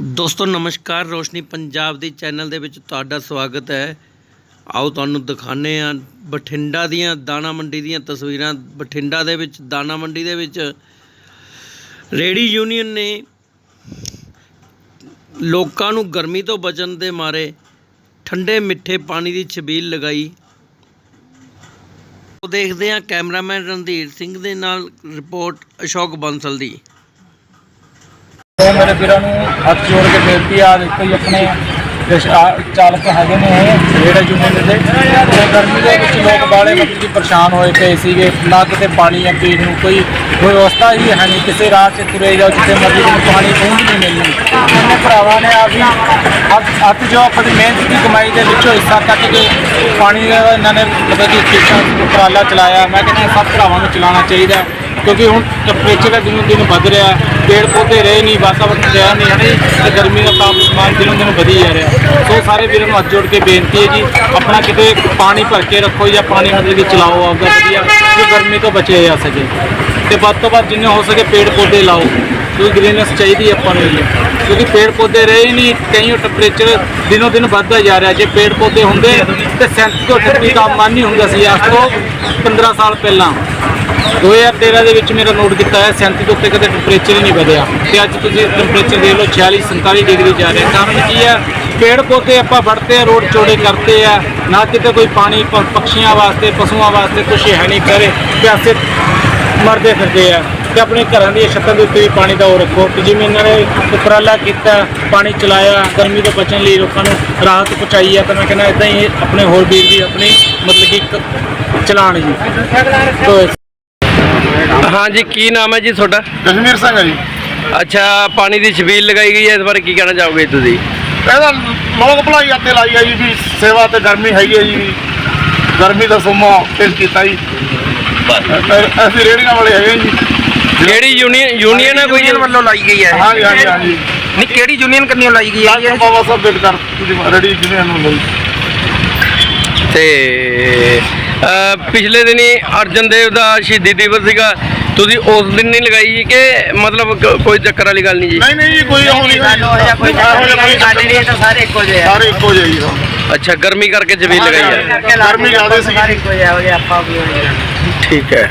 ਦੋਸਤੋ, ਨਮਸਕਾਰ। ਰੋਸ਼ਨੀ ਪੰਜਾਬ ਦੀ ਚੈਨਲ ਦੇ ਵਿੱਚ ਤੁਹਾਡਾ ਸਵਾਗਤ ਹੈ। ਆਓ ਤੁਹਾਨੂੰ ਦਿਖਾਣੇ ਆ ਬਠਿੰਡਾ ਦੀਆਂ ਦਾਣਾ ਮੰਡੀ ਦੀਆਂ ਤਸਵੀਰਾਂ। ਬਠਿੰਡਾ ਦੇ ਵਿੱਚ, ਦਾਣਾ ਮੰਡੀ ਦੇ ਵਿੱਚ ਰੇੜੀ ਯੂਨੀਅਨ ਨੇ ਲੋਕਾਂ ਨੂੰ ਗਰਮੀ ਤੋਂ ਬਚਣ ਦੇ ਮਾਰੇ ਠੰਡੇ ਮਿੱਠੇ ਪਾਣੀ ਦੀ ਛਬੀਲ ਲਗਾਈ। ਉਹ ਦੇਖਦੇ ਆ ਕੈਮਰਾਮੈਨ ਰਣਧੀਰ ਸਿੰਘ ਦੇ ਨਾਲ ਰਿਪੋਰਟ ਅਸ਼ੋਕ ਬੰਸਲ ਦੀ। ਮੇਰੇ ਵੀਰਾਂ ਨੂੰ ਹੱਥ ਜੋੜ ਕੇ ਬੇਨਤੀ ਆ, ਦੇਖੋ ਜੀ ਆਪਣੇ ਚਾਲਕ ਹੈਗੇ ਨੇ ਇਹ, ਰੇੜਾ ਯੂਨੀਅਨ ਦੇ ਤੇ ਗਰਮੀ ਦੇ ਵਿੱਚ ਲੋਕ ਬਾਲੇ ਮਤਲਬ ਕਿ ਪਰੇਸ਼ਾਨ ਹੋਏ ਪਏ ਸੀਗੇ। ਨਾ ਕਿਤੇ ਪਾਣੀ ਜਾਂ ਪੀਣ ਨੂੰ ਕੋਈ ਕੋਈ ਵਿਵਸਥਾ ਹੀ ਹੈ ਨਹੀਂ। ਕਿਸੇ ਰਾਹ 'ਚ ਤੁਰੇ ਜਾਓ, ਜਿੱਥੇ ਮਰਜ਼ੀ ਨੂੰ ਪਾਣੀ ਪਹੁੰਚ ਨਹੀਂ ਮਿਲਣੀ। ਇਹਨਾਂ ਭਰਾਵਾਂ ਨੇ ਆਪਣੀ ਹੱਥ ਹੱਥ ਜੋ ਆਪਣੀ ਮਿਹਨਤ ਦੀ ਕਮਾਈ ਦੇ ਵਿੱਚੋਂ ਹਿੱਸਾ ਕੱਟ ਕੇ ਪਾਣੀ ਦਾ ਇਹਨਾਂ ਨੇ ਮਤਲਬ ਕਿ ਕੀਤਾ ਉਪਰਾਲਾ ਚਲਾਇਆ। ਮੈਂ ਕਹਿੰਦਾ ਸਭ ਭਰਾਵਾਂ ਨੂੰ ਚਲਾਉਣਾ ਚਾਹੀਦਾ, ਕਿਉਂਕਿ ਹੁਣ ਟੈਂਪਰੇਚਰ ਦਿਨੋਂ ਦਿਨ ਵੱਧ ਰਿਹਾ। ਪੇੜ ਪੌਦੇ ਰਹੇ ਨਹੀਂ, ਵਾਤਾਵਰਨ ਰਿਹਾ ਨਹੀਂ ਹੈ ਨਹੀਂ ਤੇ ਗਰਮੀ ਦਾ ਤਾਪਮਾਨ ਦਿਨੋਂ ਦਿਨ ਵਧੀ ਜਾ ਰਿਹਾ। ਸੋ ਸਾਰੇ ਵੀਰਾਂ ਨੂੰ ਹੱਥ ਜੋੜ ਕੇ ਬੇਨਤੀ ਹੈ ਜੀ, ਆਪਣਾ ਕਿਤੇ ਪਾਣੀ ਭਰ ਕੇ ਰੱਖੋ ਜਾਂ ਪਾਣੀ ਮਤਲਬ ਕਿ ਚਲਾਓ ਆਪਦਾ ਵਧੀਆ, ਕਿ ਗਰਮੀ ਤੋਂ ਬਚਿਆ ਜਾ ਸਕੇ। ਤੇ ਵੱਧ ਤੋਂ ਵੱਧ ਜਿੰਨੇ ਹੋ ਸਕੇ ਪੇੜ ਪੌਦੇ ਲਾਓ। ਕਿਉਂਕਿ ਗ੍ਰੀਨੈਸ ਚਾਹੀਦੀ ਹੈ ਆਪਾਂ ਨੂੰ ਜੀ। ਕਿਉਂਕਿ ਪੇੜ ਪੌਦੇ ਰਹੇ ਨਹੀਂ ਕਈ ਟੈਂਪਰੇਚਰ ਦਿਨੋ ਦਿਨ ਵੱਧਦਾ ਜਾ ਰਿਹਾ। ਜੇ ਪੇੜ ਪੌਦੇ ਹੁੰਦੇ ਤੇ ਸੈਂਤੀ ਤੋਂ ਠੱਤੀ ਤਾਪਮਾਨ ਨਹੀਂ ਹੁੰਦਾ ਸੀ, ਅੱਜ ਤੋਂ 15 ਸਾਲ ਪਹਿਲਾਂ। 2013 ਦੇ ਵਿੱਚ ਮੇਰਾ ਨੋਟ ਕੀਤਾ ਹੈ 37 ਤੋਂ ਉੱਤੇ ਕਦੇ ਟੈਂਪਰੇਚਰ ਹੀ ਨਹੀਂ ਵਧਿਆ। ਤੇ ਅੱਜ ਤੁਸੀਂ ਟੈਂਪਰੇਚਰ ਦੇਖ ਲਓ 46 47 ਡਿਗਰੀ ਜਾ ਰਿਹਾ। ਕਾਰਨ ਕੀ ਹੈ ਪੇੜ ਪੌਦੇ ਆਪਾਂ ਵੜਤੇ ਆ ਰੋਡ ਚੌੜੇ ਕਰਤੇ ਆ। ਨਾ ਕਿਤੇ ਕੋਈ ਪਾਣੀ ਪ- ਪੰਛੀਆਂ ਵਾਸਤੇ ਪਸ਼ੂਆਂ ਵਾਸਤੇ ਕੁਛ ਹੈ ਨਹੀਂ ਕਰੇ ਪਿਆਸੇ ਮਰਦੇ ਫਿਰਦੇ ਆ। ਤੇ ਆਪਣੇ ਘਰਾਂ ਦੀਆਂ ਛੱਤਾਂ ਦੇ ਉੱਤੇ ਵੀ ਪਾਣੀ ਦਾ ਉਹ ਰੱਖੋ। ਕਿ ਜਿਵੇਂ ਇਹਨਾਂ ਨੇ ਉਪਰਾਲਾ ਕੀਤਾ ਪਾਣੀ ਚਲਾਇਆ ਗਰਮੀ ਤੋਂ ਬਚਣ ਲਈ ਲੋਕਾਂ ਨੂੰ ਰਾਹਤ ਪਹੁੰਚਾਈ ਆ ਤਾਂ ਮੈਂ ਕਹਿੰਦਾ ਇਦਾਂ ਹੀ ਆਪਣੇ ਹੋਰ ਵੀਰ ਵੀ ਆਪਣੀ ਮਤਲਬ ਕਿ ਚਲਾਣ ਜੀ। ਤੋ ਹਾਂਜੀ ਕੀ ਨਾਮ ਹੈ ਜੀ ਤੁਹਾਡਾ? ਕਸ਼ਮੀਰ ਸਿੰਘ ਹੈ ਜੀ। ਅੱਛਾ ਪਾਣੀ ਦੀ ਛਬੀਲ ਲਗਾਈ ਗਈ ਹੈ ਇਸ ਬਾਰੇ ਕੀ ਕਹਿਣਾ ਚਾਹੋਗੇ ਤੁਸੀਂ? ਇਹਦਾ ਲੋਕ ਭਲਾਈ ਆਤੇ ਲਾਈ ਹੈ ਜੀ ਵੀ ਸੇਵਾ ਤੇ ਗਰਮੀ ਹੈਗੀ ਹੈ ਜੀ। ਗਰਮੀ ਦਾ ਸੋਮਾ ਪੇਸ਼ ਕੀਤਾ ਜੀ। ਅਸੀਂ ਰੇੜੀਆਂ ਵਾਲੇ ਹੈਗੇ ਜੀ। ਕਿਹੜੀ ਯੂਨੀਅਨ ਯੂਨੀਅਨ ਹੈ ਕੋਈ? ਯੂਨੀਅਨ ਵੱਲੋਂ ਲਾਈ ਗਈ ਹੈ ਹਾਂਜੀ ਹਾਂਜੀ ਹਾਂਜੀ। ਨਹੀਂ ਕਿਹੜੀ ਯੂਨੀਅਨ ਕੰਨੀਓ ਲਾਈ ਗਈ ਹੈ ਜੀ? ਬਾਬਾ ਸਾਹਿਬ ਅੰਬੇਡਕਰ ਤੁਸੀਂ ਰੇੜੀ ਯੂਨੀਅਨ ਨੂੰ ਲਈ ਤੇ ਪਿਛਲੇ ਦਿਨੀ ਅਰਜਨ ਦੇਵ ਦਾ ਸ਼ਹੀਦੀ ਦਿਵਸ ਸੀਗਾ। ਤੁਸੀਂ ਉਸ ਦਿਨ ਨਹੀਂ ਲਗਾਈ ਕਿ ਮਤਲਬ ਕ- ਕੋਈ ਚੱਕਰ ਵਾਲੀ ਗੱਲ ਨਹੀਂ ਜੀ? ਨਹੀਂ ਨਹੀਂ ਜੀ ਕੋਈ ਉਹ ਨਹੀਂ ਕੋਈ ਸਾਡੇ ਤਾਂ ਸਾਰੇ ਇੱਕੋ ਜਿਹੇ ਆ। ਸਾਰੇ ਇੱਕੋ ਜਿਹੇ ਜੀ ਸਭ। ਅੱਛਾ ਗਰਮੀ ਕਰਕੇ ਛਬੀਲ ਲਗਾਈ ਹੈ ਗਰਮੀ ਜ਼ਿਆਦਾ ਸੀ ਸਾਰੇ ਇੱਕੋ ਜਿਹੇ ਆ, ਉਹ ਜਿਹੇ ਆਪਾਂ ਵੀ ਹੋਏ ਆ। ਠੀਕ ਹੈ।